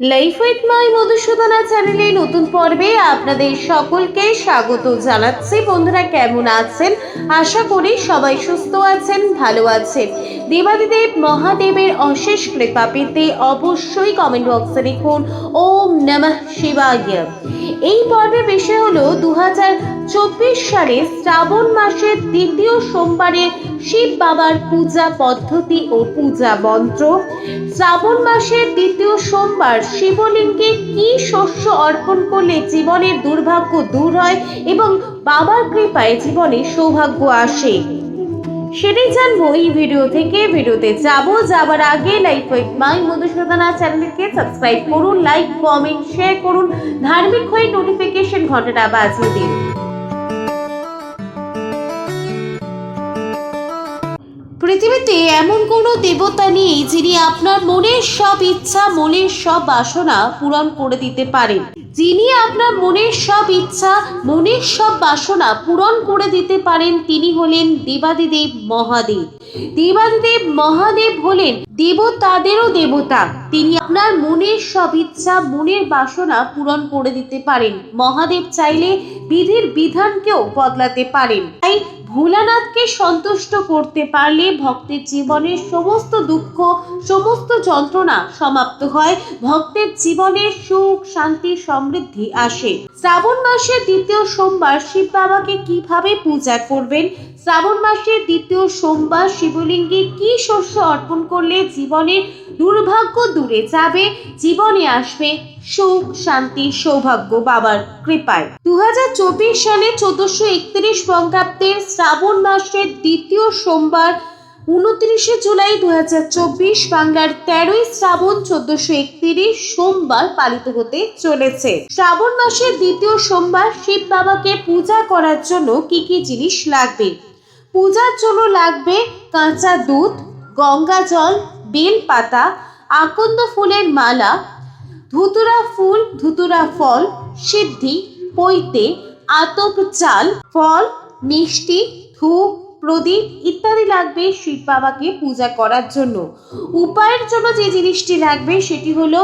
Life with my Madhusudana চ্যানেলে নতুন পর্বে আপনাদের সকলকে স্বাগত জানাচ্ছি। বন্ধুরা কেমন আছেন? আশা করি সবাই সুস্থ আছেন, ভালো আছেন। দেবাদিদেব মহাদেবের অশেষ কৃপা পেতে অবশ্যই কমেন্ট বক্সে লিখুন, ওম নমঃ শিবায়। এই পর্বের বিষয় হলো দু চব্বিশ সালে শ্রাবণ মাসের দ্বিতীয় সোমবারে শিব বাবার পূজা পদ্ধতি ও পূজা মন্ত্র। শ্রাবণ মাসের দ্বিতীয় সোমবার শিবলিঙ্গে কি শস্য অর্পণ করলে জীবনের দুর্ভাগ্য দূর হয় এবং বাবার কৃপায় জীবনে সৌভাগ্য আসে? সেটাই জানব এই ভিডিও থেকে। ভিডিওতে যাব, যাবার আগে লাইক উইথ মাই মধুসূদনা চ্যানেলকে সাবস্ক্রাইব করুন লাইক কমেন্ট শেয়ার করুন। ধার্মিক হয়ে নোটিফিকেশন ঘন্টাটা বাজিয়ে দিন। পৃথিবীতে এমন কোনো দেবতা নেই যিনি আপনার মনের সব ইচ্ছা, মনের সব বাসনা পূরণ করে দিতে পারেন। যিনি আপনার মনের সব ইচ্ছা, মনের সব বাসনা পূরণ করে দিতে পারেন, তিনি হলেন দেবাদিদেব মহাদেব। দেবাদিদেব মহাদেব হলেন দেবতাদেরও দেবতা। তিনি আপনার মনের সব ইচ্ছা, মনের বাসনা পূরণ করে দিতে পারেন। মহাদেব চাইলে বিধির বিধানকেও বদলাতে পারেন। তাই ভোলানাথকে সন্তুষ্ট করতে পারলে ভক্তের জীবনের সমস্ত দুঃখ, সমস্ত যন্ত্রণা সমাপ্ত হয়। ভক্তের জীবনে সুখ, শান্তি সমৃদ্ধি আসে। শ্রাবণ মাসের দ্বিতীয় সোমবার শিব বাবাকে কীভাবে পূজা করবেন? শ্রাবণ মাসের দ্বিতীয় সোমবার শিবলিঙ্গে কি শস্য অর্পণ করলে জীবনের দুর্ভাগ্য দূরে যাবে? জীবনে আসবে সুখ, শান্তি, সৌভাগ্য বাবার কৃপায়। দু হাজার চব্বিশ সালে চোদ্দশো একত্রিশ বঙ্গাব্দের শ্রাবণ মাসের দ্বিতীয় সোমবার উনত্রিশে জুলাই দু হাজার চব্বিশ বাংলার তেরোই শ্রাবণ চোদ্দশো একত্রিশ সোমবার পালিত হতে চলেছে। শ্রাবণ মাসের দ্বিতীয় সোমবার শিব বাবাকে পূজা করার জন্য কি কি জিনিস লাগবে? পূজার জন্য লাগবে কাঁচা দুধ, গঙ্গা জল, বেল পাতা, আকন্দ ফুলের মালা, ধুতুরা ফুল, ধুতুরা ফল, সিদ্ধি, পৈতে, আতপ চাল, ফল, মিষ্টি, ধূপ প্রদীপ ইত্যাদি লাগবে শিব বাবাকে পূজা করার জন্য। উপায়ের জন্য যে জিনিসটি লাগবে সেটি হলো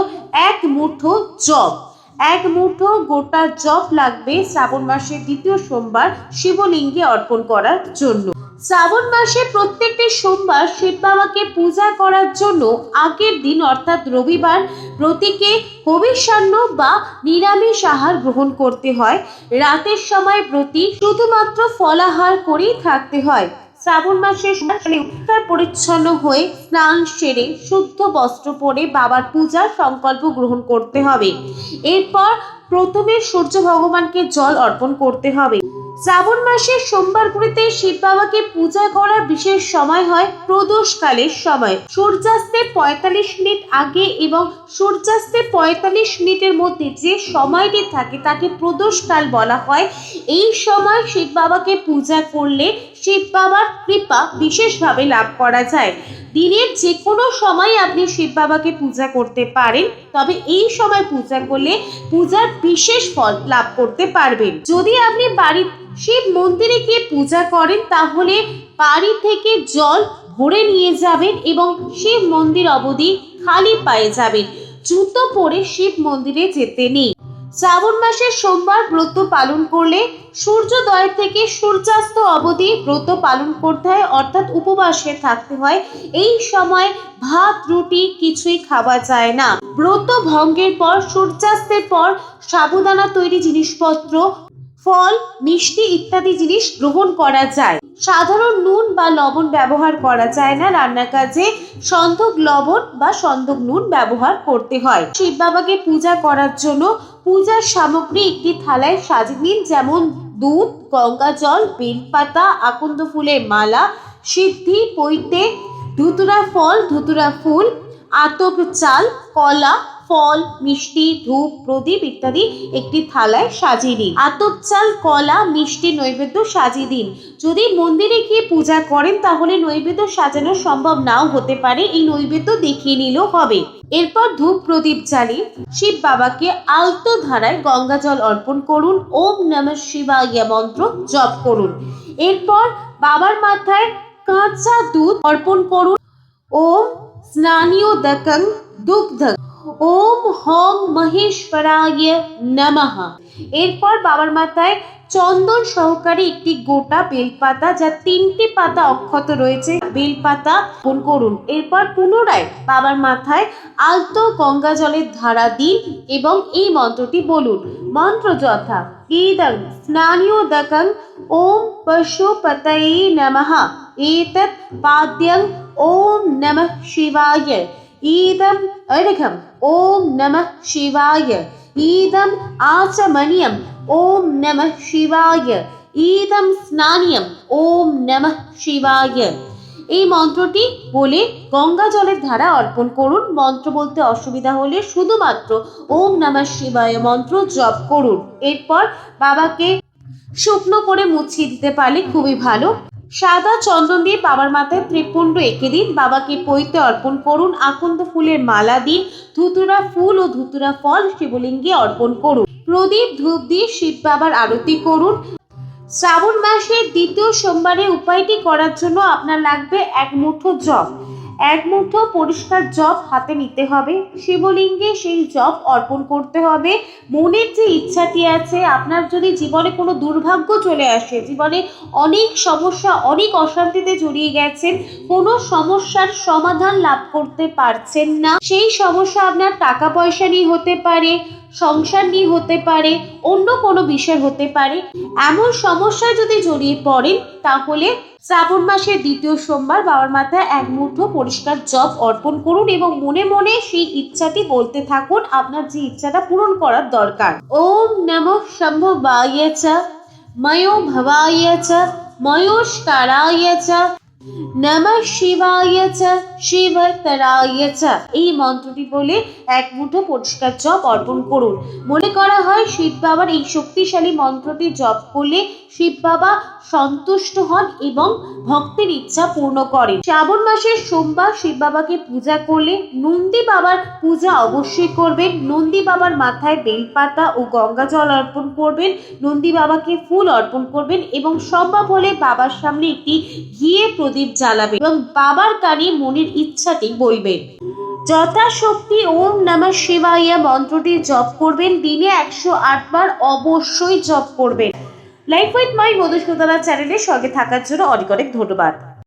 এক মুঠো জব। এক মুঠো গোটা জব লাগবে শ্রাবণ মাসের দ্বিতীয় সোমবার শিবলিঙ্গে অর্পণ করার জন্য। শ্রাবণ মাসে প্রত্যেকটি সোমবার শিব বাবাকে পূজা করার জন্য আগের দিন, অর্থাৎ রবিবার, প্রতীকে হবিষান্ন বা নিরামিষ আহার গ্রহণ করতে হয়। রাতের সময় প্রতি শুধুমাত্র ফলাহার করেই থাকতে হয়। শ্রাবণ মাসে উত্তর পরিচ্ছন্ন হয়ে স্নান সেরে শুদ্ধ বস্ত্র পরে বাবার পূজার সংকল্প গ্রহণ করতে হবে। এরপর প্রথমে সূর্য ভগবানকে জল অর্পণ করতে হবে। শ্রাবণ মাসের সোমবারগুলিতে শিব বাবাকে পূজা করার বিশেষ সময় হয় প্রদোষকালের সময়। সূর্যাস্তের পঁয়তাল্লিশ মিনিট আগে এবং সূর্যাস্তের পঁয়তাল্লিশ মিনিটের মধ্যে যে সময়টি থাকে তাকে প্রদোষকাল বলা হয়। এই সময় শিব বাবাকে পূজা করলে শিব বাবার কৃপা বিশেষভাবে লাভ করা যায়। দিনের যে কোনো সময় আপনি শিব বাবাকে পূজা করতে পারেন, তবে এই সময় পূজা করলে পূজার বিশেষ ফল লাভ করতে পারবেন। যদি আপনি বাড়ি শিব মন্দিরে গিয়ে পূজা করেন, তাহলে বাড়ি থেকে জল ভরে নিয়ে যাবেন এবং শিব মন্দির অবধি খালি পায়ে যাবেন। জুতো পরে শিব মন্দিরে যেতে নেই। শ্রাবণ মাসের সোমবার ব্রত পালন করলে সূর্যোদয় থেকে সূর্যাস্ত অবধি ব্রত পালন করতে হয়, অর্থাৎ উপবাসে থাকতে হয়। এই সময় ভাত, রুটি কিছুই খাওয়া যায় না। ব্রত ভঙ্গের পর, সূর্যাস্তের পর সাবুদানা তৈরি জিনিসপত্র ফল, মিষ্টি ইত্যাদি জিনিস গ্রহণ করা যায়। সাধারণ নুন বা লবণ ব্যবহার করা যায় না রান্নার কাজে সন্ধক লবণ বা সন্ধক নুন ব্যবহার করতে হয়। শিব বাবাকে পূজা করার জন্য পূজার সামগ্রী একটি থালায় সাজিয়ে নিন, যেমন দুধ, গঙ্গা জল, বেলপাতা, আকন্দ ফুলের মালা, সিদ্ধি, পৈতে, ধুতুরা ফল, ধুতুরা ফুল, আতপ চাল, কলা ফল, মিষ্টি, ধূপ, প্রদীপ ইত্যাদি একটি থালায় সাজিয়ে দিন আতপ চাল, কলা, মিষ্টি, নৈবেদ্য সাজিয়ে দিন। যদি মন্দিরে গিয়ে পূজা করেন, তাহলে নৈবেদ্য সাজানো সম্ভব নাও হতে পারে, এই নৈবেদ্য দেখিয়ে নিলেও হবে। এরপর ধূপ, প্রদীপ জ্বালিয়ে শিব বাবাকে আলতো ধারায় গঙ্গা জল অর্পণ করুন, ওম নম শিবায় মন্ত্র জপ করুন। এরপর বাবার মাথায় কাঁচা দুধ অর্পণ করুন, ওম স্নানীয় দকং দুগ্ধ। ওম হং মহেশ্বরায় নমঃ। এরপর বাবার মাথায় চন্দন সহকারে একটি গোটা বেলপাতা, যা তিনটি পাতা অক্ষত রয়েছে, বেলপাতা বপন করুন। এরপর পুনরায় বাবার মাথায় আলতো গঙ্গা জলের ধারা দিন এবং এই মন্ত্রটি বলুন। মন্ত্র যথা ইদং স্নানিয়োদকং ওম পশুপতয়ে নমঃ। এতৎ পাদ্যং ওম নমঃ শিবায়। ஈதம் அழகம் ஓம் நம சிவாய ஈதம் ஆச்சமணியம் ஓம் நம শিবায় ইদম স্নানিয়ম ওম নমঃ শিবায় এই মন্ত্রটি বলে গঙ্গা জলের ধারা অর্পণ করুন। মন্ত্র বলতে অসুবিধা হলে শুধুমাত্র ওম নমঃ শিবায় মন্ত্র জপ করুন। এরপর বাবাকে শুকনো করে মুছিয়ে দিতে পারলে খুবই ভালো। সাদা চন্দন দিয়ে বাবার মাথায় ত্রিপুণ্ড এঁকে দিন, বাবাকে পৈতে অর্পণ করুন, আকন্দ ফুলের মালা দিন, ধুতুরা ফুল ও ধুতুরা ফল শিবলিঙ্গে অর্পণ করুন। প্রদীপ ধূপ দিয়ে শিব বাবার আরতি করুন। শ্রাবণ মাসের দ্বিতীয় সোমবারে উপায়টি করার জন্য আপনার লাগবে এক মুঠো জব এক মুঠো পরিষ্কার জব হাতে নিতে হবে। শিবলিঙ্গে সেই জব অর্পণ করতে হবে। মনের যে ইচ্ছাটি আছে, আপনার যদি জীবনে কোনো দুর্ভাগ্য চলে আসে, জীবনে অনেক সমস্যা, অনেক অশান্তিতে জড়িয়ে গেছেন, কোনো সমস্যার সমাধান লাভ করতে পারছেন না। সেই সমস্যা আপনার টাকা পয়সা নিয়ে হতে পারে, সংসার নিয়ে হতে পারে, অন্য কোনো বিষয় হতে পারে। এমন সমস্যায় যদি জড়িয়ে পড়েন, তাহলে শ্রাবণ মাসের দ্বিতীয় সোমবার বাবার মাথায় এক মুঠো পরিষ্কার জব অর্পণ করুন এবং মনে মনে সেই ইচ্ছাটি বলতে থাকুন, আপনার যে ইচ্ছাটা পূরণ করার দরকার। ওম নম শম্ভবায় ময়ো ভবায় চ নম চ, নমঃ শিবায় চ শিবতরায় এই মন্ত্রটি বলে এক মুঠো পরিষ্কার জপ অর্পণ করুন। মনে করা হয় শিব বাবার এই শক্তিশালী মন্ত্রটি জপ করলে শিব বাবা সন্তুষ্ট হন এবং ভক্তের ইচ্ছা পূর্ণ করেন। শ্রাবণ মাসের সোমবার শিব বাবাকে পূজা করলে নন্দী বাবার পূজা অবশ্যই করবেন। নন্দী বাবার মাথায় বেলপাতা ও গঙ্গা জল অর্পণ করবেন। নন্দী বাবাকে ফুল অর্পণ করবেন এবং সম্ভব হলে বাবার সামনে একটি ঘিয়ে প্রদীপ জ্বালাবেন এবং বাবার কানে মনের ইচ্ছাটি বলবেন যথাশক্তি ওম নমঃ শিবাইয়া মন্ত্রটি জপ করবেন, দিনে একশো আটবার অবশ্যই জপ করবেন। লাইফ উইথ মাই মধুসূদনা চ্যানেলের সঙ্গে থাকার জন্য অনেক অনেক ধন্যবাদ।